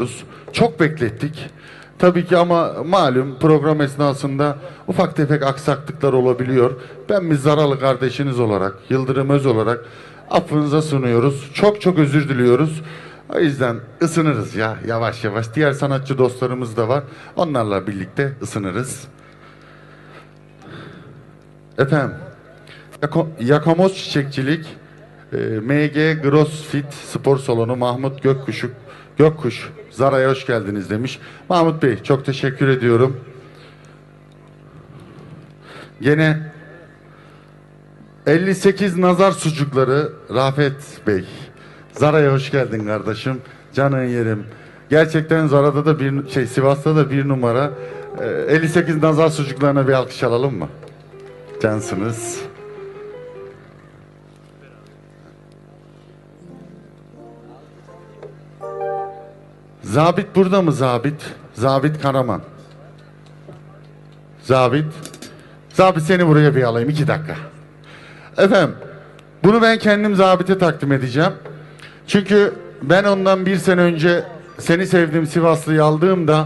bekliyoruz. Çok beklettik. Tabii ki ama malum program esnasında ufak tefek aksaklıklar olabiliyor. Ben bir zaralı kardeşiniz olarak, Yıldırım Öz olarak affınıza sunuyoruz. Çok çok özür diliyoruz. O yüzden ısınırız ya yavaş yavaş. Diğer sanatçı dostlarımız da var. Onlarla birlikte ısınırız. Efendim, Yakamoz Çiçekçilik, e, MG Grossfit Spor Salonu Mahmut Gökkuşu Gökkuş Zara'ya hoş geldiniz demiş. Mahmut Bey çok teşekkür ediyorum. Gene 58 nazar sucukları Rafet Bey. Zara'ya hoş geldin kardeşim. Canın yerim. Gerçekten Zara'da da bir şey Sivas'ta da bir numara. E, 58 nazar sucuklarına bir alkış alalım mı? Cansınız. Zabit burada mı Zabit? Zabit Karaman. Zabit. Zabit seni buraya bir alayım iki dakika. Efendim bunu ben kendim Zabit'e takdim edeceğim. Çünkü ben ondan bir sene önce seni sevdim Sivaslı'yı aldığımda